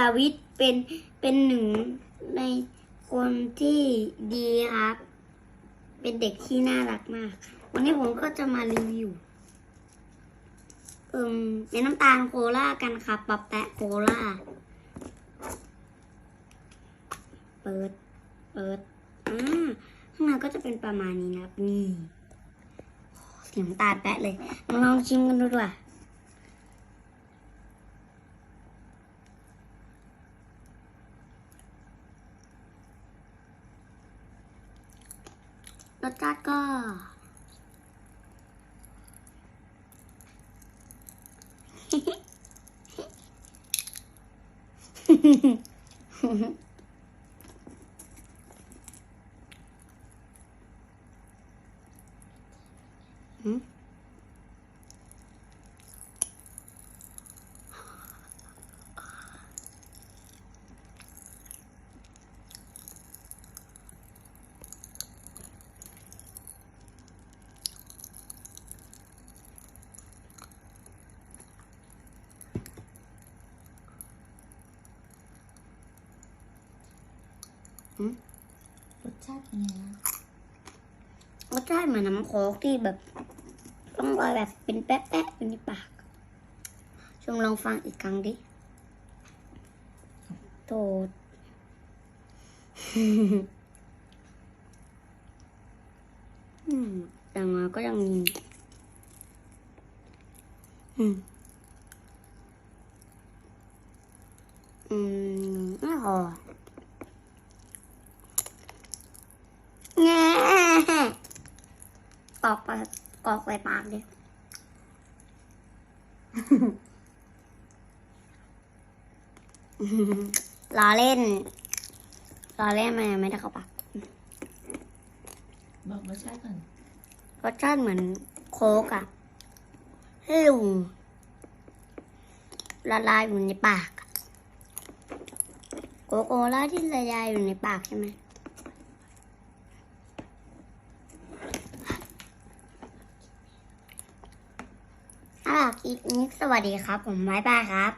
ราวิทย์เป็นเป็นหนึ่งในคนที่ดีครับ เป็นเด็กที่น่ารักมาก วันนี้ผมก็จะมารีวิวเอิ่มเป็นน้ำตาลโคล่ากันครับปะแปะโคล่าเปิด เปิดอ่าข้างในก็จะเป็นประมาณนี้นะครับนี่สีน้ำตาลแปะเลยลองชิมกันดูดีกว่า รสชาติก็หืมหืม รสชาติเป็นไงนะรสชาติเหมือนน้ำโค้กที่แบบต้องรอยแบบเป็นแป๊ะๆอยู่ในปากชมลองฟังอีกครั้งดิโทษอืมแต่มาก็ยังมีอืม อืมไม่พอแง่กร อกไปกรอกไปปากดิล้อเล่นล้อเล่นมันยังไม่ได้เข้าปากบอกรสชาติก่อนรสชาติเหมือนโค้กอะลุงละลายอยู่ในปากอะโกโก้ล่าที่ละลายอยู่ในปากใช่ไหม อะคลิปนี้สวัสดีครับ ผมบายบาครับ